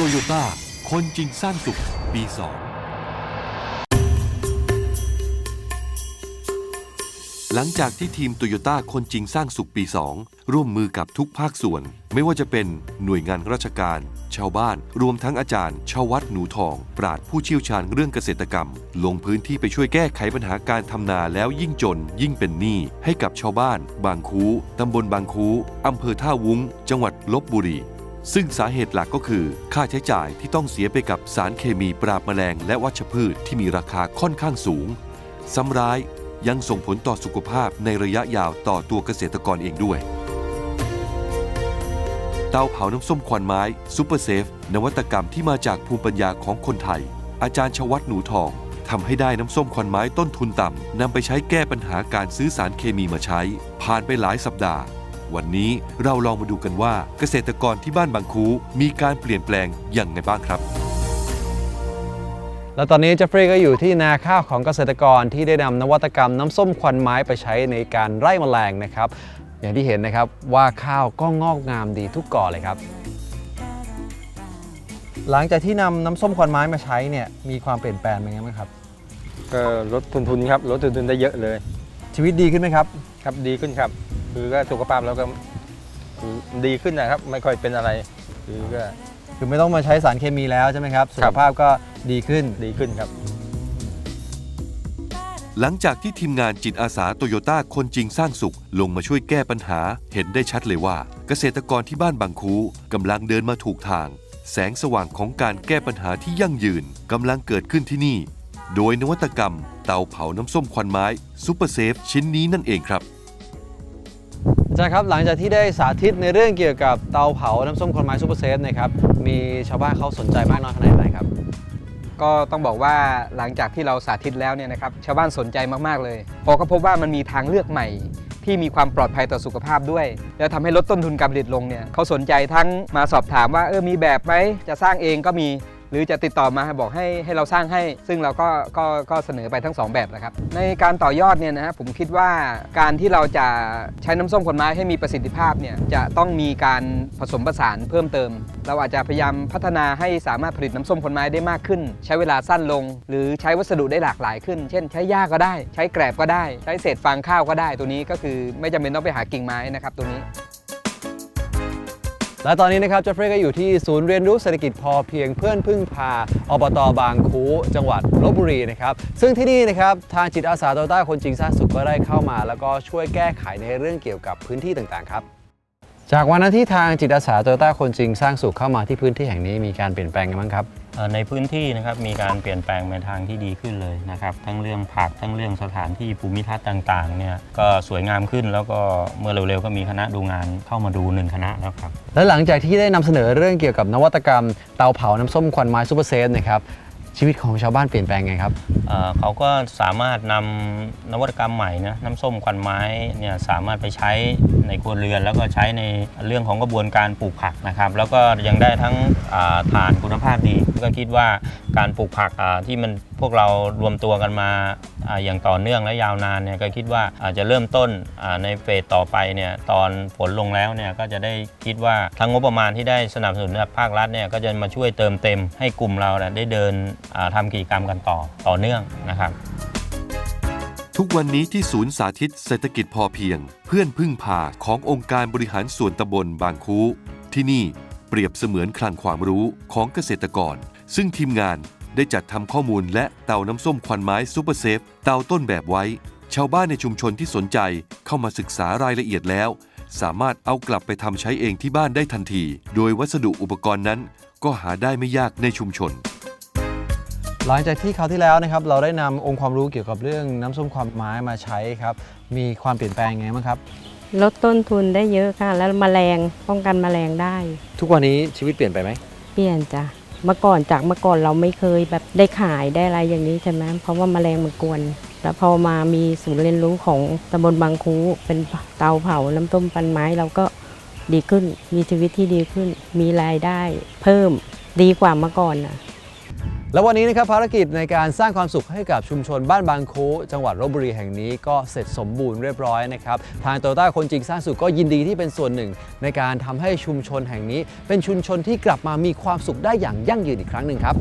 โตโยต้า คนจริงสร้างสุข ปี2หลังจากที่ทีมโตโยต้าคนจริงสร้างสุขปี 2 ร่วมมือกับทุกภาคส่วน ไม่ว่าจะเป็นหน่วยงานราชการ ชาวบ้าน รวมทั้งอาจารย์ ชาววัดหนูทอง ปราดผู้เชี่ยวชาญเรื่องเกษตรกรรม ลงพื้นที่ไปช่วยแก้ไขปัญหาการทำนาแล้วยิ่งจน ยิ่งเป็นหนี้ให้กับชาวบ้าน บางคู ตำบลบางคูอำเภอท่าวุ้ง จังหวัดลบบุรี ซึ่งสาเหตุหลักก็คือ ค่าใช้จ่ายที่ต้องเสียไปกับสารเคมีปราบแมลงและวัชพืชที่มีราคาค่อนข้างสูง ซ้ำร้ายยังส่งผลต่อสุขภาพในระยะยาวต่อตัวเกษตรกรเองด้วย เตาเผาน้ำส้มควันไม้ซูเปอร์เซฟนวัตกรรมที่มาจากภูมิปัญญาของคนไทย อาจารย์ชวัตหนูทองทำให้ได้น้ำส้มควันไม้ต้นทุนต่ำนำไปใช้แก้ปัญหาการซื้อสารเคมีมาใช้ ผ่านไปหลายสัปดาห์ วันนี้เราลองมาดูกันว่าเกษตรกรที่บ้านบางคูมีการเปลี่ยนแปลงอย่างไรบ้างครับแล้วตอนนี้เจฟฟรีย์ก็อยู่ที่นาข้าวของเกษตรกรที่ได้นำนวัตกรรมน้ำส้มควันไม้ไปใช้ในการไล่แมลงนะครับ อย่างที่เห็นนะครับว่าข้าวก็งอกงามดีทุกก่อเลยครับ หลังจากที่นำน้ำส้มควันไม้มาใช้เนี่ยมีความเปลี่ยนแปลงเป็นไงบ้างครับก็ลดต้นทุนครับลดต้นทุนได้เยอะเลย ชีวิตดีขึ้นไหมครับ ครับดีขึ้นครับ คือก็สุขภาพเราก็คือดีขึ้นนะครับ ไม่ค่อยเป็นอะไร คือก็คือไม่ต้องมาใช้สารเคมีแล้วใช่ไหมครับสุขภาพก็ดีขึ้นดีขึ้นครับ หลังจากที่ทีมงานจิตอาสาโตโยต้าคนจริงสร้างสุข ลงมาช่วยแก้ปัญหา เห็นได้ชัดเลยว่า เกษตรกรที่บ้านบางคูกำลังเดินมาถูกทาง แสงสว่างของการแก้ปัญหาที่ยั่งยืนกำลังเกิดขึ้นที่นี่ โดยนวัตกรรม เตาเผาน้ำส้มควันไม้ซูเปอร์เซฟชิ้นนี้นั่นเองครับอา จารย์ครับหลังจากที่ได้สาธิตในเรื่องเกี่ยวกับเตาเผาน้ำส้มคนไม้ซูเปอร์เซฟนะครับมีชาวบ้านเขาสนใจมากน้อยขนาดไหนครับ ก็ต้องบอกว่าหลังจากที่เราสาธิตแล้วเนี่ยนะครับชาวบ้านสนใจมากๆเลยพอเขาพบว่ามันมีทางเลือกใหม่ ที่มีความปลอดภัยต่อสุขภาพด้วย แล้วทำให้ลดต้นทุนการผลิตลงเนี่ยเขาสนใจทั้งมาสอบถามว่าเออมีแบบไหมจะสร้างเองก็มี หรือจะติดต่อมาบอกให้ให้เราสร้างให้ ซึ่งเราก็ก็ก็เสนอไปทั้งสองแบบนะครับ ในการต่อยอดเนี่ยนะฮะผมคิดว่าการที่เราจะใช้น้ำส้มขนไม้ให้มีประสิทธิภาพเนี่ยจะต้องมีการผสมผสานเพิ่มเติม เราอาจจะพยายามพัฒนาให้สามารถผลิตน้ำส้มขนไม้ได้มากขึ้น ใช้เวลาสั้นลง หรือใช้วัสดุได้หลากหลายขึ้น เช่น ใช้หญ้าก็ได้ ใช้แกลบก็ได้ ใช้เศษฟางข้าวก็ได้ตัวนี้ก็คือไม่จำเป็นต้องไปหากิ่งไม้นะครับตัวนี้ และตอนนี้นะครับเจฟฟรีย์ก็อยู่ที่ศูนย์เรียนรู้เศรษฐกิจพอเพียงเพื่อนพึ่งพาอบตบางคูจังหวัดลบบุรีนะครับซึ่งที่นี่นะครับทางจิตอาสาโตต้าคนจริงสร้างสุขก็ได้เข้ามา แล้วก็ช่วยแก้ไขในเรื่องเกี่ยวกับพื้นที่ต่างๆครับ จากวันนั้นที่ทางจิตอาสาโตโยต้าคนจริงสร้างสุขเข้ามาที่พื้นที่แห่งนี้มีการเปลี่ยนแปลงกันบ้างครับ เอ่อในพื้นที่นะครับมีการเปลี่ยนแปลงในทางที่ดีขึ้นเลยนะครับ ทั้งเรื่องผักทั้งเรื่องสถานที่ภูมิทัศน์ต่างๆเนี่ยก็สวยงามขึ้นแล้วก็เมื่อเร็วๆก็มีคณะดูงานเข้ามาดูหนึ่งคณะแล้วครับ และหลังจากที่ได้นำเสนอเรื่องเกี่ยวกับนวัตกรรมเตาเผาน้ำส้มควันไม้ซูเปอร์เซฟนะครับ ชีวิตของชาวบ้านเปลี่ยนแปลงไงครับ เอ่อเขาก็สามารถนำนวัตกรรมใหม่นะน้ำส้มควันไม้เนี่ยสามารถไปใช้ในครัวเรือน แล้วก็ใช้ในเรื่องของกระบวนการปลูกผักนะครับ แล้วก็ยังได้ทั้งอ่าฐานคุณภาพดี ก็คิดว่าการปลูกผักอ่าที่มัน พวกเรารวมตัวกันมาอย่างต่อเนื่องและยาวนานเนี่ยก็คิดว่าอาจจะเริ่มต้นในเฟสต่อไปเนี่ยตอนฝนลงแล้วเนี่ยก็จะได้คิดว่าทั้งงบประมาณที่ได้สนับสนุนจากภาครัฐเนี่ยก็จะมาช่วยเติมเต็มให้กลุ่มเราเได้เดินอ่าทำกิจกรรมกันต่อต่อเนื่องนะครับ ทุกวันนี้ที่ศูนย์สาธิตเศรษฐกิจพอเพียง เพื่อนพึ่งพาขององค์การบริหารส่วนตำบลบางคูที่นี่เปรียบเสมือนคลังความรู้ของเกษตรกร ซึ่งทีมงาน ได้จัดทำข้อมูลและเตาน้ำส้มควันไม้ซูเปอร์เซฟเตาต้นแบบไว้ ชาวบ้านในชุมชนที่สนใจเข้ามาศึกษารายละเอียดแล้ว สามารถเอากลับไปทำใช้เองที่บ้านได้ทันที โดยวัสดุอุปกรณ์นั้น ก็หาได้ไม่ยากในชุมชน หลังจากที่คราวที่แล้วนะครับ เราได้นำองค์ความรู้เกี่ยวกับเรื่องน้ำส้มควันไม้มาใช้ครับ มีความเปลี่ยนแปลงยังไงบ้างครับ ลดต้นทุนได้เยอะค่ะ แล้วแมลงป้องกันแมลงได้ ทุกวันนี้ชีวิตเปลี่ยนไปไหมเปลี่ยนจ้ะ เมื่อก่อนจากเมื่อก่อนเราไม่เคยแบบได้ขายได้อะไรอย่างนี้ใช่ไหมเพราะว่าแมลงมันกวน แล้วพอมามีศูนย์เรียนรู้ของตำบลบางคูเป็นเตาเผาน้ำต้มปันไม้เราก็ดีขึ้น มีชีวิตที่ดีขึ้น มีรายได้เพิ่มดีกว่าเมื่อก่อนนะ และวันนี้นะครับภารกิจในการสร้างความสุขให้กับชุมชนบ้านบางโคจังหวัดลบบุรีแห่งนี้ก็เสร็จสมบูรณ์เรียบร้อยนะครับ ทางโตโยต้าคนจริงสร้างสุขก็ยินดีที่เป็นส่วนหนึ่ง ในการทำให้ชุมชนแห่งนี้ เป็นชุมชนที่กลับมามีความสุขได้อย่างยั่งยืนอีกครั้งหนึ่งครับ